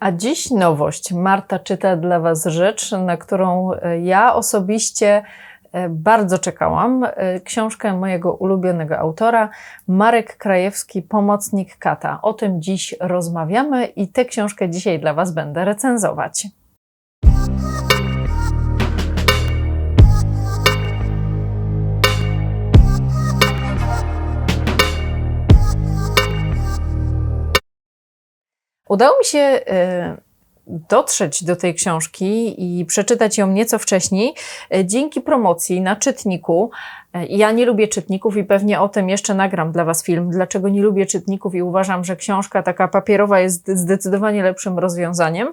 A dziś nowość. Marta czyta dla Was rzecz, na którą e, ja osobiście e, bardzo czekałam. E, książkę mojego ulubionego autora, Marek Krajewski, Pomocnik Kata. O tym dziś rozmawiamy i tę książkę dzisiaj dla Was będę recenzować. Udało mi się e, dotrzeć do tej książki i przeczytać ją nieco wcześniej e, dzięki promocji na czytniku. E, ja nie lubię czytników i pewnie o tym jeszcze nagram dla Was film. Dlaczego nie lubię czytników i uważam, że książka taka papierowa jest zdecydowanie lepszym rozwiązaniem.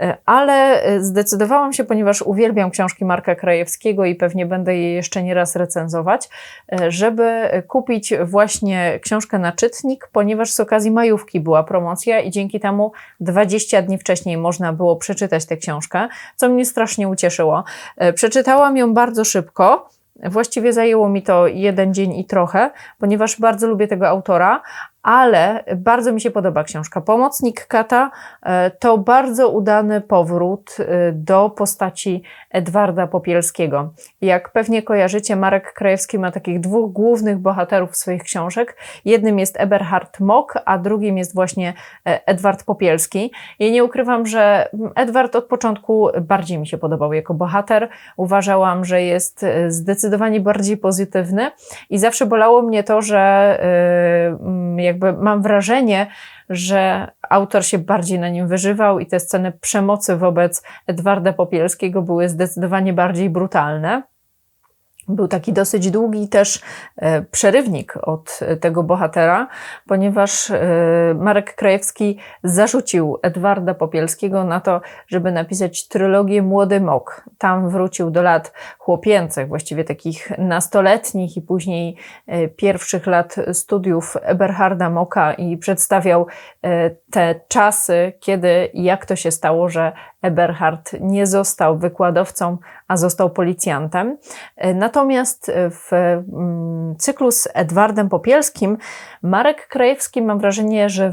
E, ale e, zdecydowałam się, ponieważ uwielbiam książki Marka Krajewskiego i pewnie będę je jeszcze nie raz recenzować, e, żeby kupić właśnie książkę na czytnik, ponieważ z okazji majówki była promocja i dzięki temu 20 dni wcześniej można było przeczytać tę książkę, co mnie strasznie ucieszyło. Przeczytałam ją bardzo szybko. Właściwie zajęło mi to jeden dzień i trochę, ponieważ bardzo lubię tego autora, ale bardzo mi się podoba książka. Pomocnik Kata e, to bardzo udany powrót e, do postaci Edwarda Popielskiego. Jak pewnie kojarzycie, Marek Krajewski ma takich dwóch głównych bohaterów swoich książek. Jednym jest Eberhard Mock, a drugim jest właśnie e, Edward Popielski. I nie ukrywam, że Edward od początku bardziej mi się podobał jako bohater. Uważałam, że jest zdecydowanie bardziej pozytywny i zawsze bolało mnie to, że jak jakby mam wrażenie, że autor się bardziej na nim wyżywał i te sceny przemocy wobec Edwarda Popielskiego były zdecydowanie bardziej brutalne. Był taki dosyć długi też e, przerywnik od tego bohatera, ponieważ e, Marek Krajewski zarzucił Edwarda Popielskiego na to, żeby napisać trylogię Młody Mok. Tam wrócił do lat chłopięcych, właściwie takich nastoletnich i później e, pierwszych lat studiów Eberharda Moka i przedstawiał te czasy, kiedy jak to się stało, że Eberhard nie został wykładowcą, a został policjantem. Natomiast w mm, cyklu z Edwardem Popielskim Marek Krajewski mam wrażenie, że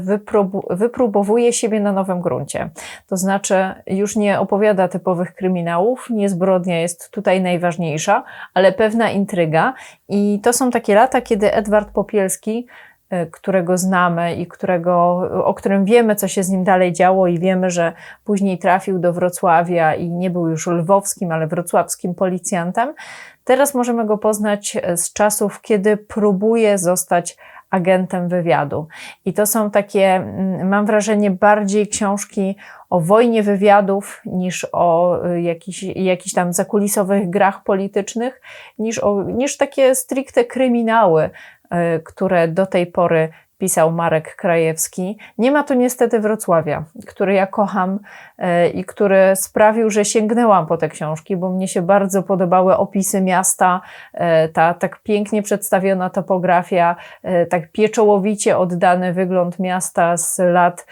wypróbowuje siebie na nowym gruncie. To znaczy już nie opowiada typowych kryminałów, nie zbrodnia jest tutaj najważniejsza, ale pewna intryga i to są takie lata, kiedy Edward Popielski E, którego znamy i którego, o którym wiemy, co się z nim dalej działo, i wiemy, że później trafił do Wrocławia i nie był już lwowskim, ale wrocławskim policjantem. Teraz możemy go poznać e, z czasów, kiedy próbuje zostać agentem wywiadu. I to są takie, mm, mam wrażenie, bardziej książki o wojnie wywiadów niż o e, jakichś, jakichś tam zakulisowych grach politycznych, niż, o, niż takie stricte kryminały, E, które do tej pory pisał Marek Krajewski. Nie ma tu niestety Wrocławia, który ja kocham e, i który sprawił, że sięgnęłam po te książki, bo mnie się bardzo podobały opisy miasta, e, ta tak pięknie przedstawiona topografia, tak pieczołowicie oddany wygląd miasta z lat,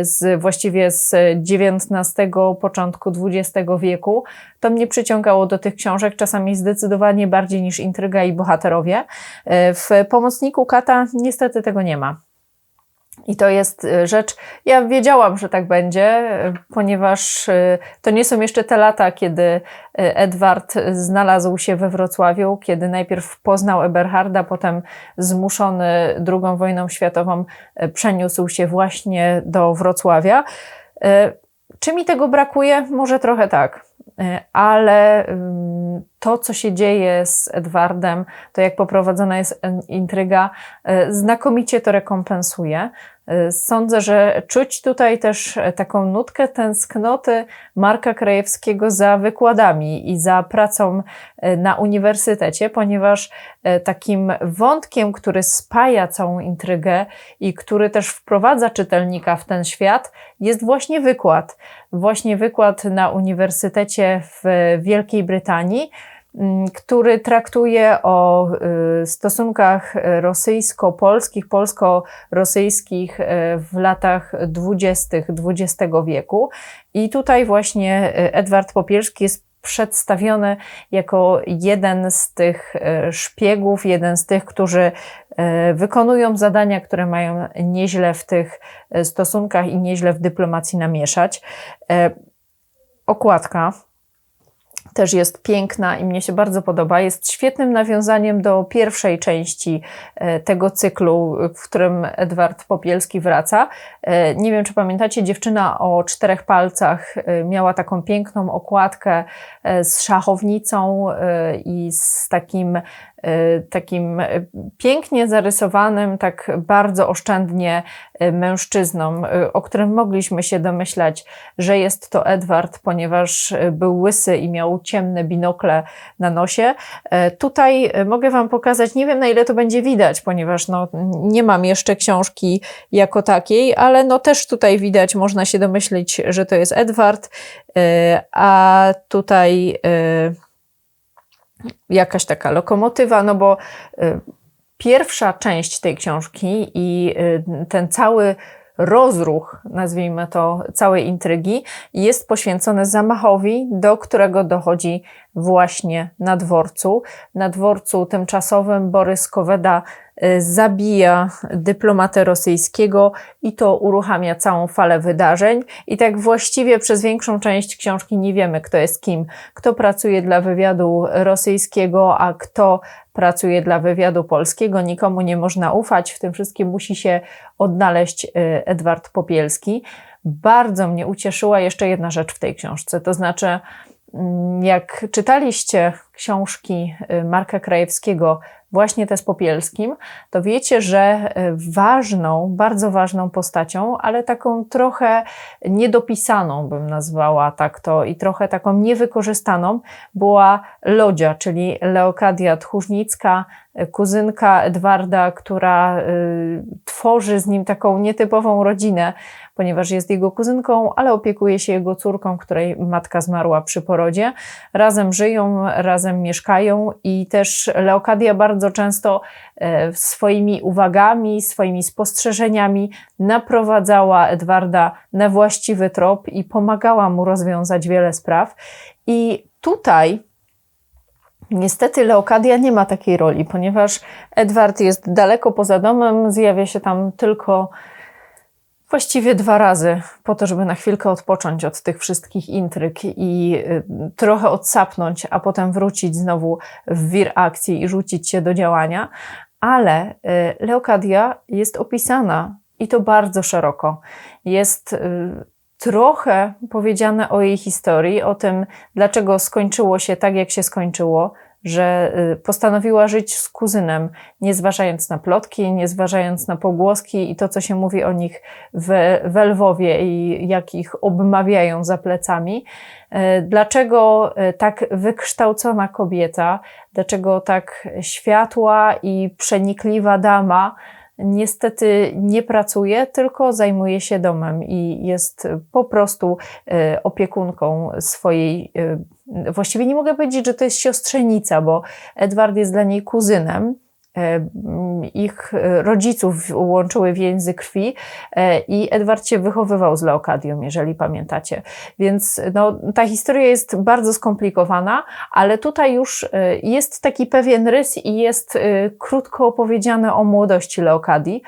z, właściwie z XIX, początku XX wieku to mnie przyciągało do tych książek, czasami zdecydowanie bardziej niż intryga i bohaterowie. E, w pomocniku Kata niestety tego nie ma. I to jest e, rzecz, ja wiedziałam, że tak będzie, e, ponieważ to nie są jeszcze te lata, kiedy Edward znalazł się we Wrocławiu, kiedy najpierw poznał Eberharda, potem zmuszony II wojną światową przeniósł się właśnie do Wrocławia. Czy mi tego brakuje? Może trochę tak. Ale to, co się dzieje z Edwardem, to jak poprowadzona jest intryga, e, znakomicie to rekompensuje. E, sądzę, że czuć tutaj też taką nutkę tęsknoty Marka Krajewskiego za wykładami i za pracą na uniwersytecie, ponieważ takim wątkiem, który spaja całą intrygę i który też wprowadza czytelnika w ten świat, jest właśnie wykład. Właśnie wykład na uniwersytecie w Wielkiej Brytanii, który traktuje o y, stosunkach rosyjsko-polskich, polsko-rosyjskich y, w latach dwudziestych XX wieku. I tutaj właśnie y, Edward Popielski jest przedstawiony jako jeden z tych szpiegów, jeden z tych, którzy wykonują zadania, które mają nieźle w tych stosunkach i nieźle w dyplomacji namieszać. Okładka też jest piękna i mnie się bardzo podoba. Jest świetnym nawiązaniem do pierwszej części e, tego cyklu, w którym Edward Popielski wraca. E, nie wiem, czy pamiętacie, dziewczyna o czterech palcach e, miała taką piękną okładkę z szachownicą i z takim takim y, pięknie zarysowanym, tak bardzo oszczędnie y, mężczyzną, o którym mogliśmy się domyślać, że jest to Edward, ponieważ był łysy i miał ciemne binokle na nosie. Tutaj mogę Wam pokazać, nie wiem na ile to będzie widać, ponieważ no, nie mam jeszcze książki jako takiej, ale no też tutaj widać, można się domyślić, że to jest Edward, a tutaj jakaś taka lokomotywa, no bo y, pierwsza część tej książki i y, ten cały rozruch, nazwijmy to, całej intrygi, jest poświęcony zamachowi, do którego dochodzi właśnie na dworcu. Na dworcu tymczasowym Borys Koweda zabija dyplomatę rosyjskiego i to uruchamia całą falę wydarzeń. I tak właściwie przez większą część książki nie wiemy, kto jest kim, kto pracuje dla wywiadu rosyjskiego, a kto pracuje dla wywiadu polskiego. Nikomu nie można ufać, w tym wszystkim musi się odnaleźć y, Edward Popielski. Bardzo mnie ucieszyła jeszcze jedna rzecz w tej książce, to znaczy, mm, jak czytaliście książki y, Marka Krajewskiego właśnie te z Popielskim, to wiecie, że e, ważną, bardzo ważną postacią, ale taką trochę niedopisaną bym nazwała tak to i trochę taką niewykorzystaną była Lodzia, czyli Leokadia Tchórznicka, e, kuzynka Edwarda, która y, tworzy z nim taką nietypową rodzinę, ponieważ jest jego kuzynką, ale opiekuje się jego córką, której matka zmarła przy porodzie. Razem żyją, razem mieszkają i też Leokadia bardzo często e, swoimi uwagami, swoimi spostrzeżeniami naprowadzała Edwarda na właściwy trop i pomagała mu rozwiązać wiele spraw. I tutaj Niestety Leokadia nie ma takiej roli, ponieważ Edward jest daleko poza domem, zjawia się tam tylko właściwie dwa razy, po to, żeby na chwilkę odpocząć od tych wszystkich intryg i y, trochę odsapnąć, a potem wrócić znowu w wir akcji i rzucić się do działania. Ale y, Leokadia jest opisana i to bardzo szeroko. Jest y, trochę powiedziane o jej historii, o tym, dlaczego skończyło się tak, jak się skończyło, że y, postanowiła żyć z kuzynem, nie zważając na plotki, nie zważając na pogłoski i to, co się mówi o nich w, w Lwowie i jak ich obmawiają za plecami. Y, dlaczego y, tak wykształcona kobieta, dlaczego tak światła i przenikliwa dama, niestety nie pracuje, tylko zajmuje się domem i jest po prostu e, opiekunką swojej. E, właściwie nie mogę powiedzieć, że to jest siostrzenica, bo Edward jest dla niej kuzynem ich rodziców łączyły więzy krwi e, i Edward się wychowywał z Leokadią, jeżeli pamiętacie. Więc no, ta historia jest bardzo skomplikowana, ale tutaj już e, jest taki pewien rys i jest krótko opowiedziane o młodości Leokadii.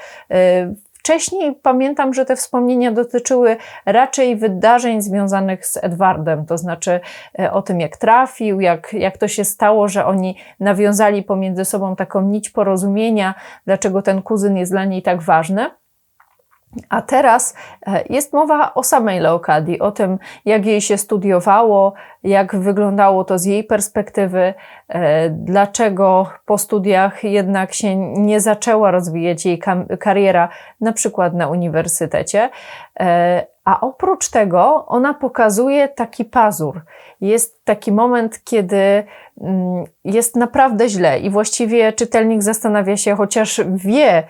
Wcześniej pamiętam, że te wspomnienia dotyczyły raczej wydarzeń związanych z Edwardem, to znaczy e, o tym, jak trafił, jak, jak to się stało, że oni nawiązali pomiędzy sobą taką nić porozumienia, dlaczego ten kuzyn jest dla niej tak ważny. A teraz e, jest mowa o samej Leokadii, o tym, jak jej się studiowało, jak wyglądało to z jej perspektywy, e, dlaczego po studiach jednak się nie zaczęła rozwijać jej kariera, na przykład na uniwersytecie. E, a oprócz tego ona pokazuje taki pazur. Jest taki moment, kiedy mm, jest naprawdę źle i właściwie czytelnik zastanawia się, chociaż wie,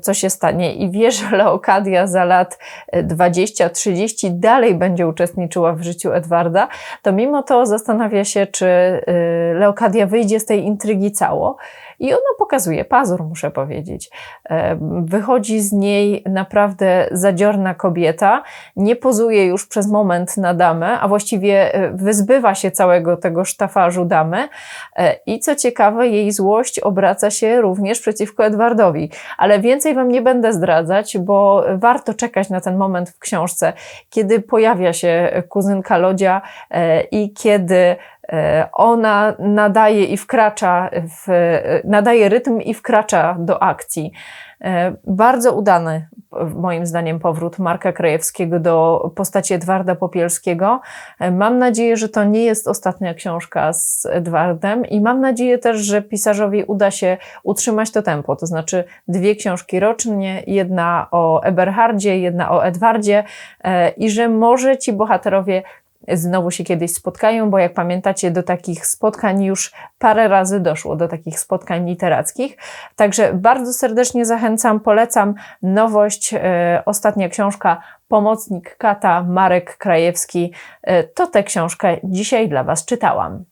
co się stanie i wie, że Leokadia za lat 20-30 e, dalej będzie uczestniczyła w życiu Edwarda, to mimo to zastanawia się, czy e, Leokadia wyjdzie z tej intrygi cało. I ona pokazuje pazur, muszę powiedzieć. E, wychodzi z niej naprawdę zadziorna kobieta, nie pozuje już przez moment na damę, a właściwie e, wyzbywa się całego tego sztafarzu damy e, i co ciekawe, jej złość obraca się również przeciwko Edwardowi. Ale więcej Wam nie będę zdradzać, bo warto czekać na ten moment w książce, kiedy pojawia się kuzynka Lodzia i kiedy ona nadaje i wkracza w, nadaje rytm i wkracza do akcji. E, bardzo udany, moim zdaniem, powrót Marka Krajewskiego do postaci Edwarda Popielskiego. E, mam nadzieję, że to nie jest ostatnia książka z Edwardem i mam nadzieję też, że pisarzowi uda się utrzymać to tempo, to znaczy dwie książki rocznie, jedna o Eberhardzie, jedna o Edwardzie e, i że może ci bohaterowie znowu się kiedyś spotkają, bo jak pamiętacie, do takich spotkań już parę razy doszło, do takich spotkań literackich. Także bardzo serdecznie zachęcam, polecam nowość, e, ostatnia książka Pomocnik Kata, Marek Krajewski. E, to tę książkę dzisiaj dla Was czytałam.